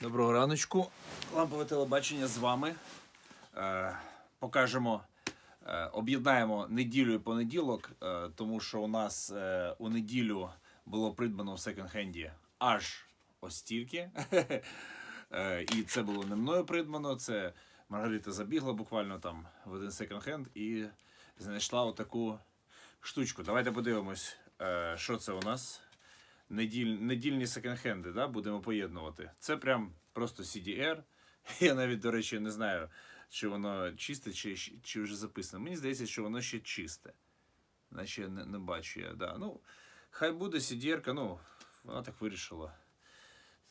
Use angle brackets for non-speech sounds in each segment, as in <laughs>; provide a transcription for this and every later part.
Доброго раночку. Лампове телебачення з вами. Е, покажемо, е, об'єднаємо неділю і понеділок, е, тому що у нас е, у неділю було придбано в секонд-хенді аж ось стільки. <laughs> Е, і це було не мною придбано. Це Маргарита забігла буквально там в один секонд-хенд і знайшла отаку штучку. Давайте подивимось, е, що це у нас неділь, недільні секонд-хенди, да, будемо поєднувати. Це прям просто CDR. <laughs> Я навіть, до речі, не знаю, чи воно чисте, чи, чи вже записано. Мені здається, що воно ще чисте. Наче не, не бачу я. Да. Ну, хай буде CDR, ну, вона так вирішила.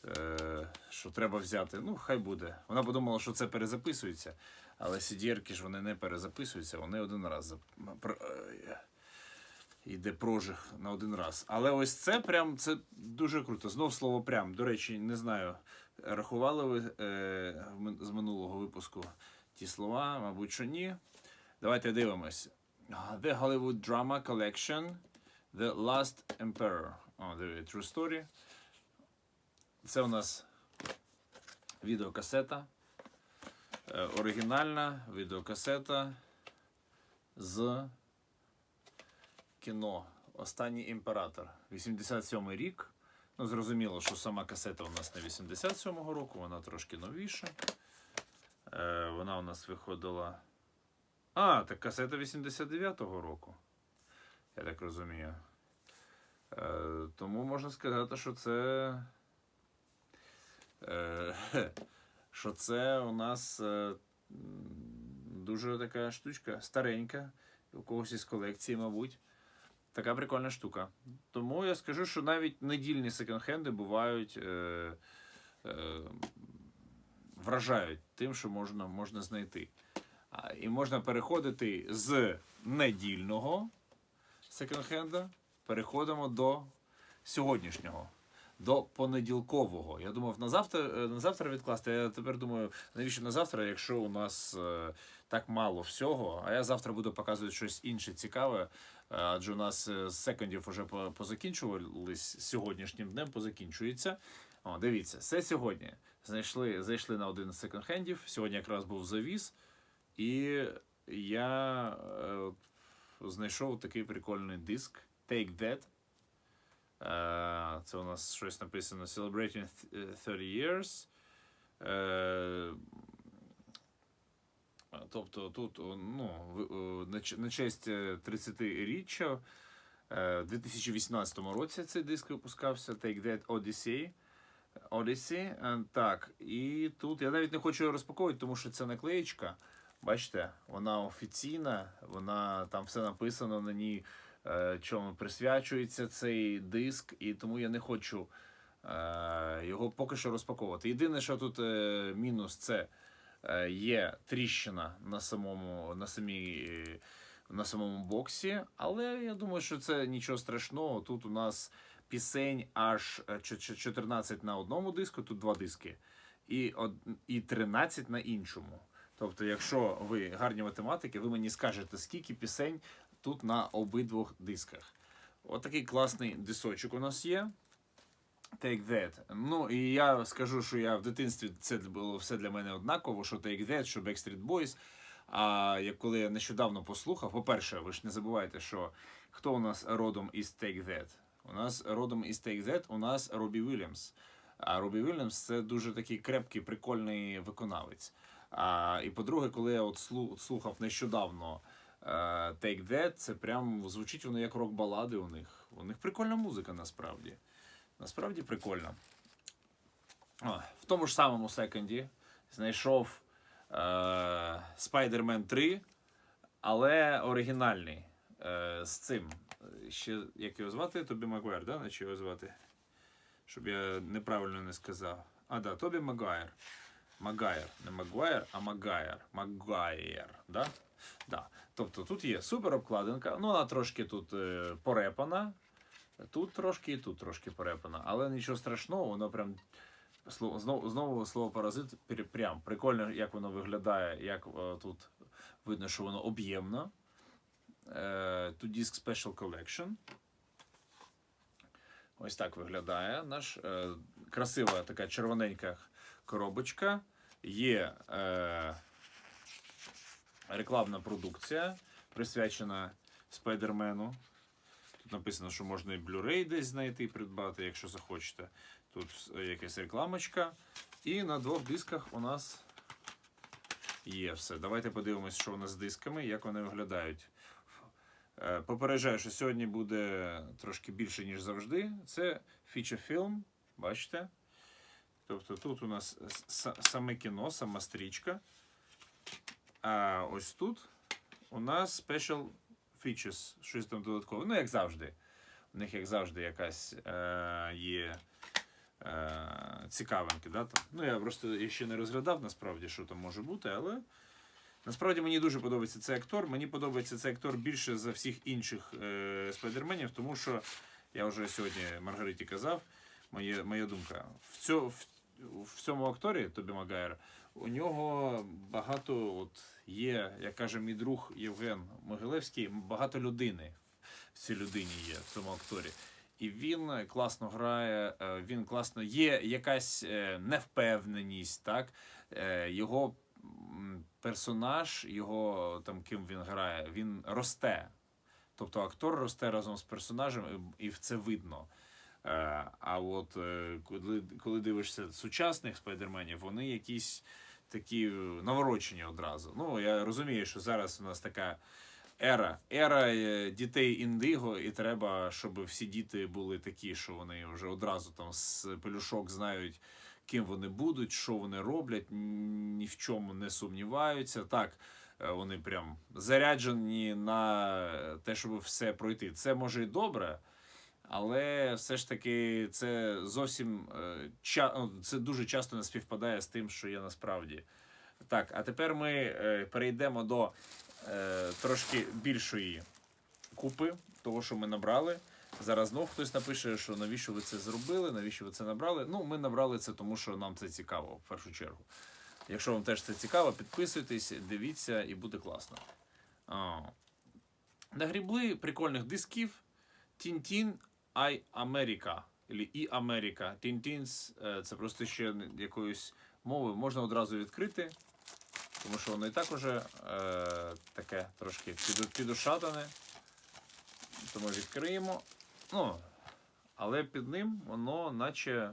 Е, що треба взяти. Ну, хай буде. Вона подумала, що це перезаписується, але CDR ж вони не перезаписуються, вони один раз зап- е, йде прожиг на один раз. Але ось це прям це дуже круто. Знов слово прям. До речі, не знаю, рахували ви е, з минулого випуску ті слова, мабуть, що ні. Давайте дивимось. The Hollywood Drama Collection. The Last Emperor. О, True Story. Це у нас відеокасета. Е, оригінальна відеокасета з кіно Останній імператор. 87 рік. Ну, зрозуміло, що сама касета у нас не 87-го року, вона трошки новіша. Е, вона у нас виходила. А, так касета 89-го року. Я так розумію. Е, тому можна сказати, що це. Е, <laughs> що це у нас е, дуже така штучка старенька, у когось із колекції, мабуть. Така прикольна штука. Тому я скажу, що навіть недільні секонд-хенди бувають е, е, вражають тим, що можна, можна знайти. А, і можна переходити з недільного секонд-хенда, переходимо до сьогоднішнього. До понеділкового. Я думав на завтра, е, на завтра відкласти. Я тепер думаю, навіщо на завтра, якщо у нас е, так мало всього, а я завтра буду показувати щось інше цікаве. е, Адже у нас е, з секондів вже позакінчувались сьогоднішнім днем, позакінчується. О, дивіться, це сьогодні. Знайшли, зайшли на один з секонд-хендів. Сьогодні якраз був завіз, і я е, знайшов такий прикольний диск Take That. Е, Це у нас щось написано Celebrating 30 Years. Е, Тобто тут ну, на честь е, 30-річчя е, в 2018 році цей диск випускався Take That Odyssey. Odyssey. Е, Так, і тут я навіть не хочу його розпаковувати, тому що це наклеєчка. Бачите, вона офіційна, вона там все написано на ній, е, чому присвячується цей диск, і тому я не хочу е, його поки що розпаковувати. Єдине, що тут е, мінус, це е, є тріщина на самому, на самій. е, На самому боксі, але я думаю, що це нічого страшного. Тут у нас пісень аж е, чо- чо- 14 на одному диску, тут два диски, і, і 13 на іншому. Тобто, якщо ви гарні математики, ви мені скажете, скільки пісень тут на обидвох дисках. Отакий класний дисочок у нас є. Take That. Ну і я скажу, що я в дитинстві це було все для мене однаково, що Take That, що Backstreet Boys. А як коли я нещодавно послухав, по-перше, ви ж не забувайте, що хто у нас родом із Take That? У нас родом із Take That, у нас Робі Вільямс. А Робі Вільямс це дуже такий крепкий, прикольний виконавець. А, і по-друге, коли я от слухав нещодавно Take That, це прям звучить воно як рок-балади у них. У них прикольна музика насправді. Насправді прикольно. О, в тому ж самому секонді знайшов е, Spider-Man 3, але оригінальний. Е, з цим. Е, Ще як його звати? Тобі Магуайр, да? Наче його звати? Щоб я неправильно не сказав. А, да, Тобі Магуайр. Магайр. Не Магуайр, а Магайр. Магуайр. Да? Да. Тобто тут є супер обкладинка, ну вона трошки тут е, порепана. Тут трошки і тут трошки порепана, але нічого страшного, воно прям знову, знову слово паразит прям прикольно, як воно виглядає, як е, тут видно, що воно об'ємно. Е, тут диск Special Collection. Ось так виглядає наш е, красива така червоненька коробочка. Є е, рекламна продукція, присвячена Спайдермену. Тут написано, що можна і Blu-ray десь знайти і придбати, якщо захочете. Тут е, якась рекламочка. І на двох дисках у нас є все. Давайте подивимось, що у нас з дисками, як вони виглядають. Е, Попереджаю, що сьогодні буде трошки більше, ніж завжди. Це film, бачите? Тобто тут у нас саме кіно, сама стрічка. А ось тут у нас special features, щось там додаткове. Ну, як завжди. У них, як завжди, якась е, є е, цікавинки. Да? Там. Ну, я просто ще не розглядав насправді, що там може бути, але насправді мені дуже подобається цей актор. Мені подобається цей актор більше за всіх інших е, спайдерменів, тому що я вже сьогодні Маргариті казав, моє, моя думка. В, цьо, в, в цьому акторі Тобі Магайр у нього багато от є, як каже мій друг Євген Могилевський, багато людини в цій людині є в цьому акторі. І він класно грає, е, він класно є якась е, невпевненість, так? Е, Його персонаж, його там ким він грає, він росте. Тобто актор росте разом з персонажем, і і це видно. А от коли, коли дивишся сучасних спайдерменів, вони якісь такі е, наворочені одразу. Ну, я розумію, що зараз у нас така ера, ера е, дітей індиго, і треба, щоб всі діти були такі, що вони вже одразу там з пелюшок знають, ким вони будуть, що вони роблять, ні в чому не сумніваються. Так, е, вони прям заряджені на те, щоб все пройти. Це може і добре. Але все ж таки це зовсім е, ну, це дуже часто не співпадає з тим, що є насправді. Так, а тепер ми е, перейдемо до е, трошки більшої купи того, що ми набрали. Зараз знов хтось напише, що навіщо ви це зробили, навіщо ви це набрали. Ну, ми набрали це, тому що нам це цікаво, в першу чергу. Якщо вам теж це цікаво, підписуйтесь, дивіться і буде класно. А, нагрібли прикольних дисків. Тінтін Ай Америка. І Америка. Тінтінс це просто ще якоюсь мовою. Можна одразу відкрити, тому що воно і так уже е, таке трошки піду- підушатане. Тому відкриємо. Ну, але під ним воно наче е,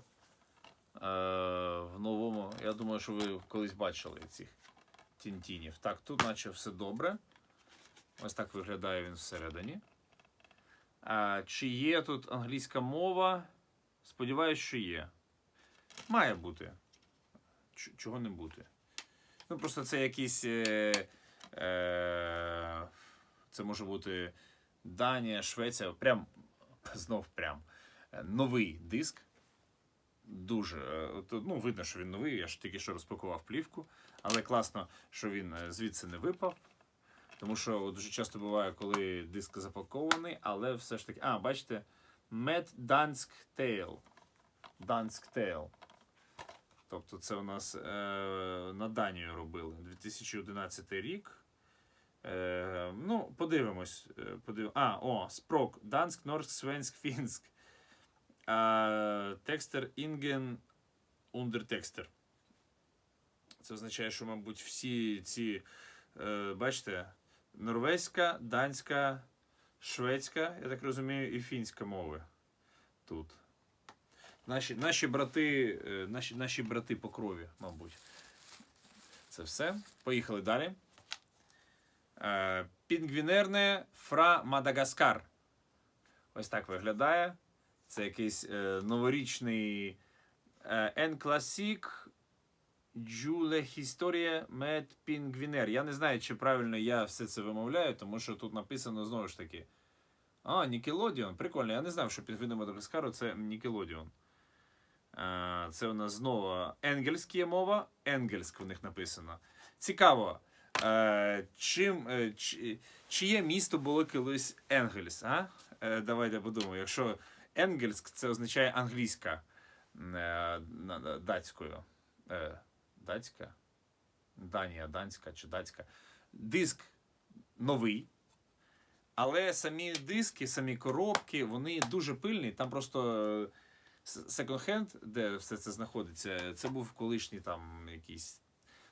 в новому. Я думаю, що ви колись бачили цих тінтінів. Так, тут наче все добре. Ось так виглядає він всередині. Чи є тут англійська мова? Сподіваюсь, що є. Має бути. Чого не бути? Ну, просто це якісь. Е, е, це може бути Данія, Швеція. Прям знов прям. е, Новий диск. Дуже. е, Ну, видно, що він новий. Я ж тільки що розпакував плівку. Але класно, що він е, звідси не випав. Тому що дуже часто буває, коли диск запакований, але все ж таки. А, бачите, Mad Dansk Tale. Dansk Tale. Тобто це у нас е, на Данію робили. 2011 рік. Е, ну, подивимось. е, Подив... А, о, Спрок. Данськ, Норськ, Свенськ, Фінськ. Е, текстер Інген Ундертекстер. Це означає, що, мабуть, всі ці. Е, бачите, норвезька, данська, шведська, я так розумію, і фінська мови тут. Наші, наші брати, е, наші, наші брати по крові, мабуть. Це все. Поїхали далі. Е, Пінгвінерне Фра Мадагаскар. Ось так виглядає. Це якийсь е, новорічний е, En Classic Джуле Історія Мед Пінгвінер. Я не знаю, чи правильно я все це вимовляю, тому що тут написано знову ж таки. А, Нікелодіон. Прикольно. Я не знав, що пінгвіни Мадагаскару це Нікелодіон. Це у нас знову енгельська мова. Енгельськ в них написано. Цікаво. Чим, е, чи, чиє місто було колись Енгельс? А? Е, Давайте подумаємо. Якщо Енгельськ це означає англійська е, датською. Е, Датська? Данія, данська чи датська. Диск новий. Але самі диски, самі коробки, вони дуже пильні. Там просто секонд-хенд, де все це знаходиться, це був колишній там якийсь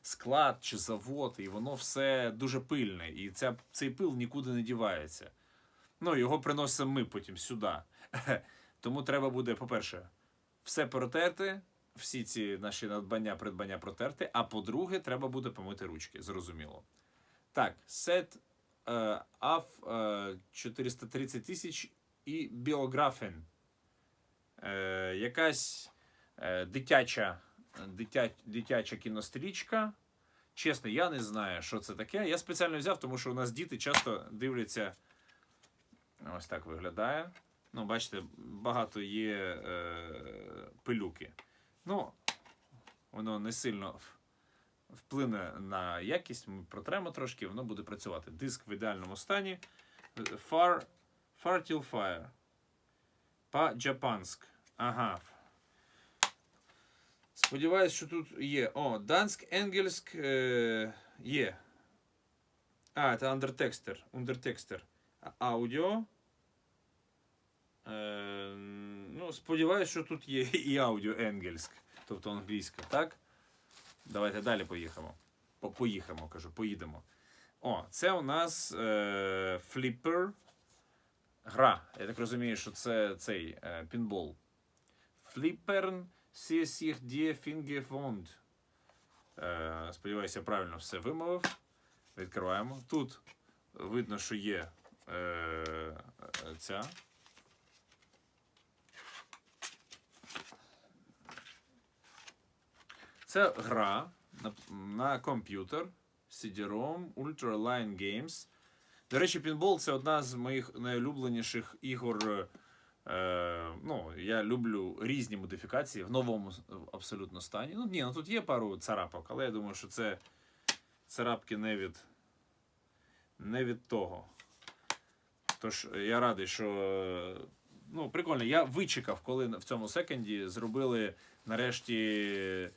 склад чи завод, і воно все дуже пильне. І ця, цей пил нікуди не дівається. Ну, його приносимо ми потім сюди. <laughs> Тому треба буде, по-перше, все протерти, всі ці наші надбання, придбання протерти. А по-друге, треба буде помити ручки, зрозуміло. Так, сет е, АФ е, 430 тисяч і біографен. Е, якась е, дитяча, дитя, дитяча кінострічка. Чесно, я не знаю, що це таке. Я спеціально взяв, тому що у нас діти часто дивляться. Ось так виглядає. Ну, бачите, багато є е, пилюки. Ну, воно не сильно вплине на якість. Ми протремо трошки, воно буде працювати. Диск в ідеальному стані. Far, far till fire. По-джапанськ. Ага. Сподіваюсь, що тут є. О, Данськ, Енгельськ е, є. А, це Undertexter. Undertexter. Аудіо. Е, сподіваюсь, що тут є і аудіо Енгельськ, тобто англійська, так? Давайте далі поїхемо. По- Поїхемо, кажу, поїдемо. О, це у нас е, Flipper. Гра. Я так розумію, що це цей е, пінбол. Flippern sich die Finger wund. Е, сподіваюся, правильно все вимовив. Відкриваємо. Тут видно, що є е, е, ця. Це гра на, на комп'ютер CD-ROM Ultraline Games. До речі, пінбол це одна з моїх найулюбленіших ігор. Е, ну, я люблю різні модифікації в новому абсолютно стані. Ну, ні, ну тут є пару царапок, але я думаю, що це царапки не від, не від того. Тож я радий, що е, ну, прикольно. Я вичекав, коли в цьому секонді зробили нарешті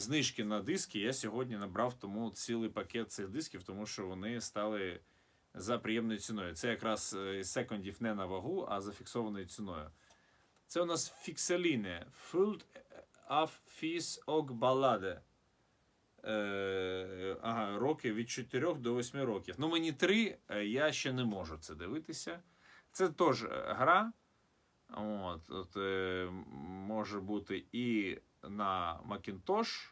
знижки на диски. Я сьогодні набрав тому цілий пакет цих дисків, тому що вони стали за приємною ціною. Це якраз е, із секондів не на вагу, а за фіксованою ціною. Це у нас фіксаліне. Fult af Fis og Ballade. Е, ага, роки від 4 до 8 років. Ну, мені 3, я ще не можу це дивитися. Це теж е, гра. От, от, е, може бути і на Macintosh.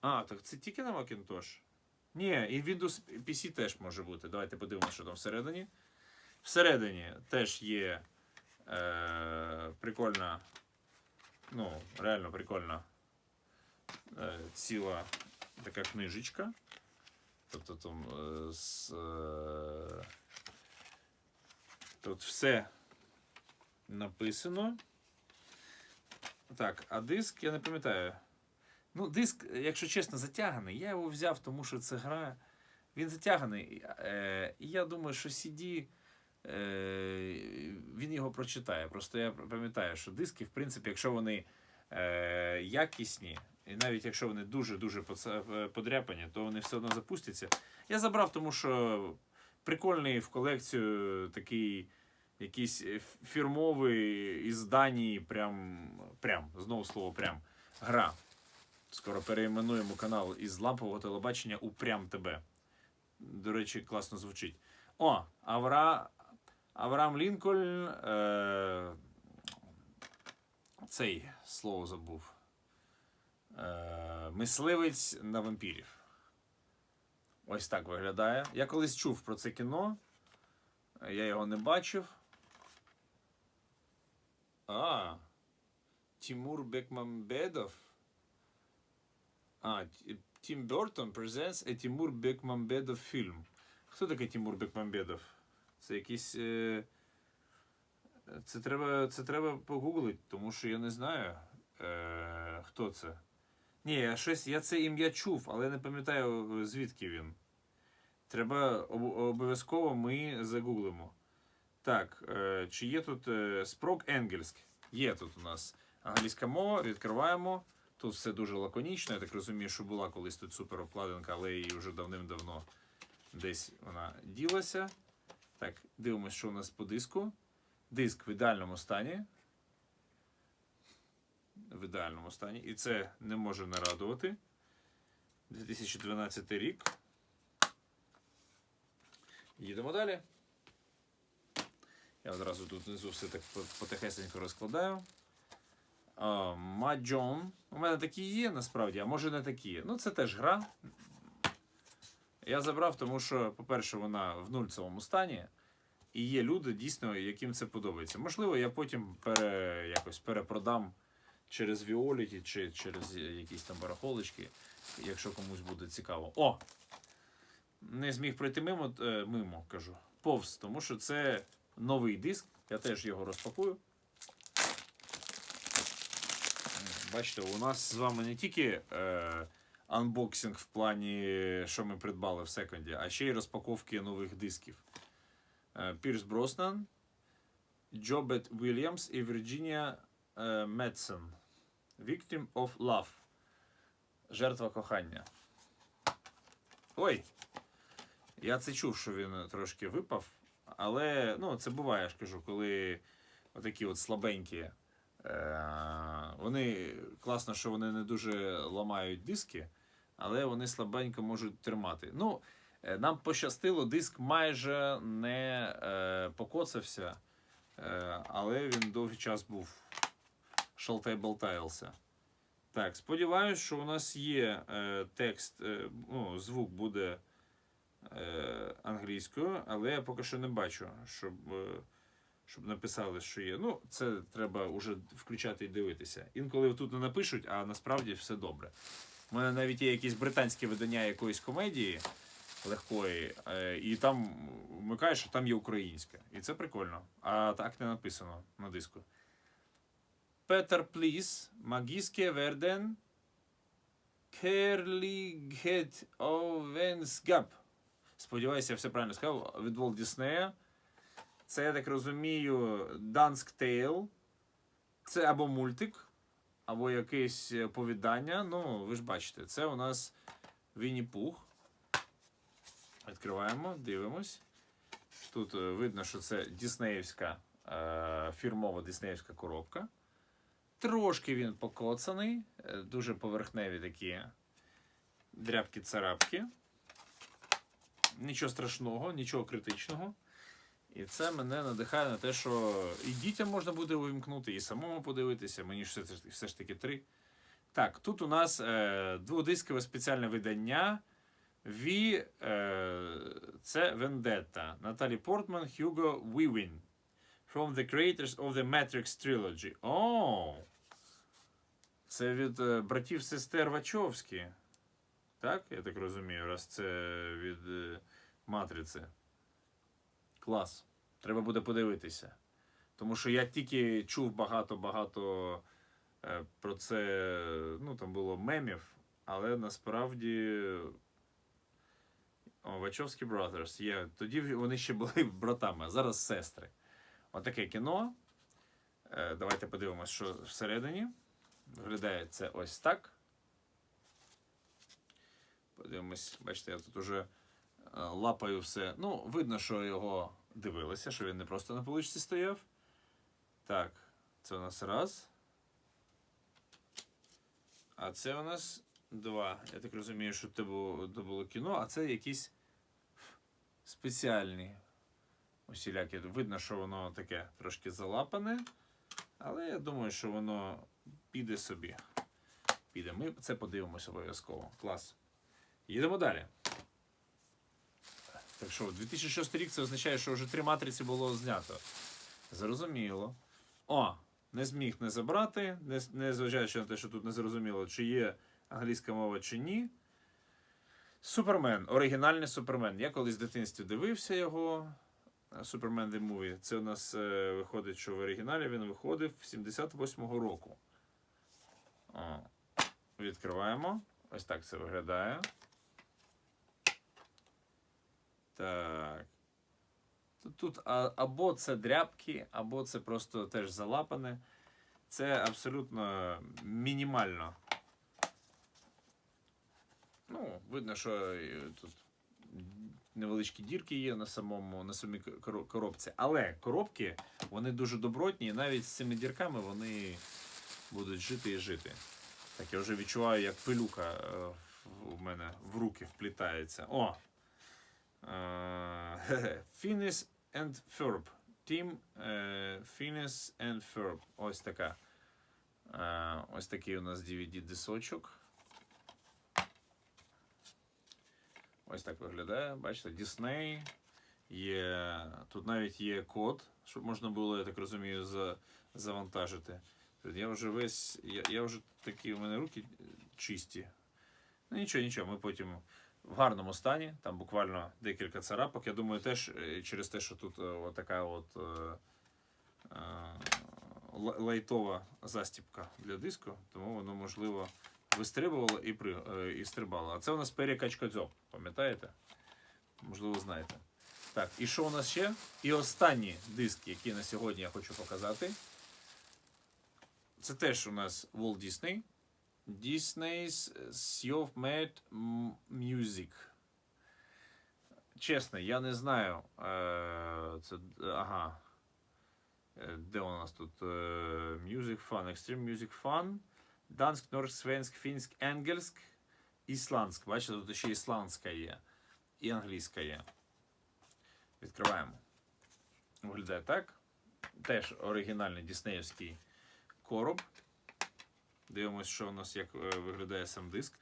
А, так це тільки на Macintosh? Ні, і Windows PC теж може бути. Давайте подивимося, що там всередині. Всередині теж є е, прикольна, ну, реально прикольна е, ціла така книжечка. Тобто там е, з, е, тут все написано. Так, а диск, я не пам'ятаю. Ну, диск, якщо чесно, затяганий. Я його взяв, тому що це гра. Він затяганий. Е, я думаю, що CD, е, він його прочитає. Просто я пам'ятаю, що диски, в принципі, якщо вони е, якісні, і навіть якщо вони дуже-дуже подряпані, то вони все одно запустяться. Я забрав, тому що прикольний в колекцію такий якийсь е, фірмовий із Данії, прям, прям, знову слово прям, гра. Скоро перейменуємо канал із лампового телебачення у Прям ТБ. До речі, класно звучить. О, Авра... Авраам Лінкольн. Е... Цей слово забув. Е... Мисливець на вампірів. Ось так виглядає. Я колись чув про це кіно. Я його не бачив. А. Тимур Бекмамбедов. А, Т- Тім Бертон presents a Тимур Бекмамбедов фільм. Хто такий Тимур Бекмамбедов? Це якийсь. Е... Це треба, це треба погуглити, тому що я не знаю, е... хто це. Ні, щось, я це ім'я чув, але я не пам'ятаю, звідки він. Треба об- обов'язково ми загуглимо. Так, е, чи є тут е, Спрок Енгельськ? Є тут у нас англійська мова, відкриваємо. Тут все дуже лаконічно. Я так розумію, що була колись тут супер обкладинка, але її вже давним-давно десь вона ділася. Так, дивимося, що у нас по диску. Диск в ідеальному стані. ідеальному стані. І це не може не радувати. 2012 рік. Їдемо далі. Я одразу тут внизу все так потихесенько розкладаю. Маджон. У мене такі є насправді, а може не такі. Ну, це теж гра. Я забрав, тому що, по-перше, вона в нульцевому стані. І є люди, дійсно, яким це подобається. Можливо, я потім пере, якось перепродам через Violet чи через якісь там барахолочки, якщо комусь буде цікаво. О! Не зміг пройти мимо, е, мимо, кажу. Повз, тому що це новий диск. Я теж його розпакую. Бачите, у нас з вами не тільки е, анбоксинг в плані, що ми придбали в секонді, а ще й розпаковки нових дисків. Е, Пірс Броснан, Джобет Вільямс і Вірджинія е, Метсон. Victim of Love. Жертва кохання. Ой! Я це чув, що він трошки випав. Але ну, це буває, я ж кажу, коли отакі от слабенькі. Е, вони класно, що вони не дуже ламають диски, але вони слабенько можуть тримати. Ну, е, нам пощастило, диск майже не е, покоцався, е, але він довгий час був шалтай болтаївся. Так, сподіваюсь, що у нас є е, текст, е, ну, звук буде англійською, але я поки що не бачу, щоб, е, щоб написали, що є. Ну, це треба вже включати і дивитися. Інколи тут не напишуть, а насправді все добре. У мене навіть є якісь британське видання якоїсь комедії легкої, е, і там вмикаєш, що там є українська. І це прикольно. А так не написано на диску. Петер Пліс, Магіске Верден, Керлігет Овенсгап. Сподіваюся, я все правильно сказав. Від Волт Діснея. Це, я так розумію, Данськ Тейл. Це або мультик, або якесь повідання. Ну, ви ж бачите, це у нас Вінні Пух. Відкриваємо, дивимось. Тут е, видно, що це Діснеївська е, фірмова Діснеївська коробка. Трошки він покоцаний, е, дуже поверхневі такі дрябки-царапки. Нічого страшного, нічого критичного. І це мене надихає на те, що і дітям можна буде увімкнути, і самому подивитися. Мені ж все, все ж таки три. Так, тут у нас е, дводискове спеціальне видання. Ві е, це Вендетта. Наталі Портман, Хьюго Вівін. From the creators of the Matrix Trilogy. О! Це від е, братів-сестер Вачовські. Так, я так розумію, раз це від е, Матриці. Клас. Треба буде подивитися. Тому що я тільки чув багато-багато е, про це. Ну, там було мемів, але насправді. Вачовські Brothers є. Тоді вони ще були <laughs> братами, а зараз сестри. Отаке кіно. Е, давайте подивимось, що всередині. Виглядає це ось так. Подивимось, бачите, я тут уже лапаю все. Ну, видно, що його дивилися, що він не просто на поличці стояв. Так, це у нас раз. А це у нас два. Я так розумію, що це було, це було кіно, а це якісь спеціальні усілякі. Видно, що воно таке трошки залапане. Але я думаю, що воно піде собі. Піде. Ми це подивимося обов'язково. Клас. Їдемо далі. Так що, 2006 рік це означає, що вже три матриці було знято. Зрозуміло. О, не зміг не забрати, не, не зважаючи на те, що тут не зрозуміло, чи є англійська мова, чи ні. Супермен, оригінальний Супермен. Я колись в дитинстві дивився його. Супермен The Movie. Це у нас е, виходить, що в оригіналі він виходив 78-го року. О, відкриваємо. Ось так це виглядає. Так. Тут, або це дрябки, або це просто теж залапане. Це абсолютно мінімально. Ну, видно, що е, тут невеличкі дірки є на самому на самій коробці. Але коробки вони дуже добротні, і навіть з цими дірками вони будуть жити і жити. Так, я вже відчуваю, як пилюка е, в- мене в руки вплітається. О! Е, <laughs> and Ferb. Team е, and Ferb. Ось така. Ось такий у нас DVD-дисочок. Ось так виглядає. Бачите, Disney. Є, тут навіть є код, щоб можна було, я так розумію, за, завантажити. Я вже весь. Я, я вже такі, у мене руки чисті. Ну нічого, нічого, ми потім в гарному стані, там буквально декілька царапок. Я думаю, теж е, через те, що тут е, отака от е, лайтова застіпка для диску, тому воно, можливо, вистрибувало і, при, і стрибало. А це у нас перекачка дзьоб, пам'ятаєте? Можливо, знаєте. Так, і що у нас ще? І останні диски, які на сьогодні я хочу показати. Це теж у нас Walt Disney. Disney's Self-Made Music. Чесно, я не знаю. Е, це, ага. Е, Де у нас тут е, Music Fun, Extreme Music Fun, Данськ, Норськ, Свенськ, Фінськ, Енгельськ, Ісландськ. Бачите, тут ще ісландська є. І англійська є. Відкриваємо. Виглядає так. Теж оригінальний діснеївський короб. Дивимось, що у нас як е, виглядає сам диск.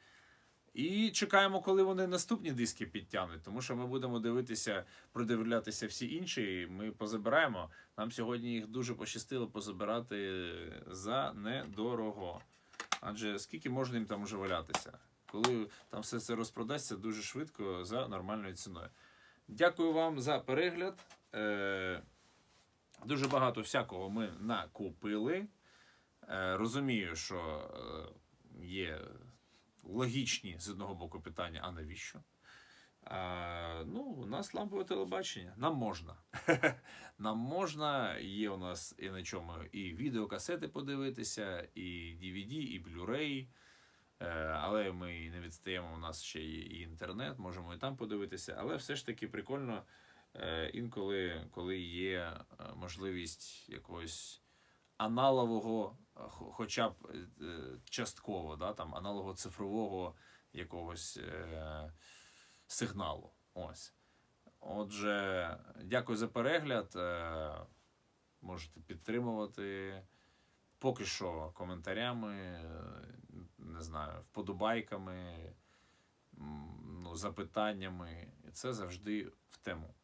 І чекаємо, коли вони наступні диски підтягнуть, тому що ми будемо дивитися, продивлятися всі інші. Ми позабираємо. Нам сьогодні їх дуже пощастило позабирати за недорого. Адже скільки можна їм там уже валятися? Коли там все це розпродасться дуже швидко за нормальною ціною. Дякую вам за перегляд. Е, дуже багато всякого ми накупили. Е, розумію, що е, є логічні з одного боку питання, а навіщо? Ну, у нас лампове телебачення. Нам можна. <laughs> Нам можна, є у нас і на чому і відеокасети подивитися, і DVD, і Blu-ray. Е, Але ми не відстаємо, у нас ще є і інтернет, можемо і там подивитися. Але все ж таки прикольно інколи, коли є можливість якогось аналогового, е, хоча б е, частково, да, там, аналогово цифрового якогось е, сигналу. Ось. Отже, дякую за перегляд. Е, можете підтримувати. Поки що коментарями, е, не знаю, вподобайками, ну, запитаннями. І це завжди в тему.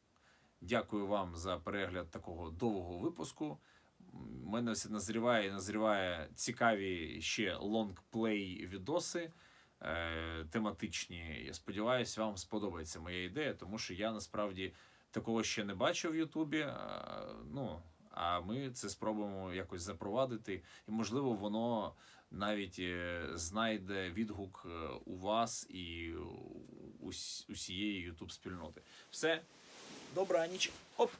Дякую вам за перегляд такого довгого випуску. Мене все назріває і назріває цікаві ще лонгплей відоси е, тематичні. Я сподіваюся, вам сподобається моя ідея, тому що я насправді такого ще не бачив в Ютубі. е, Ну, а ми це спробуємо якось запровадити, і можливо, воно навіть е, знайде відгук е, у вас і усієї Ютуб спільноти. Все, добра ніч. Оп!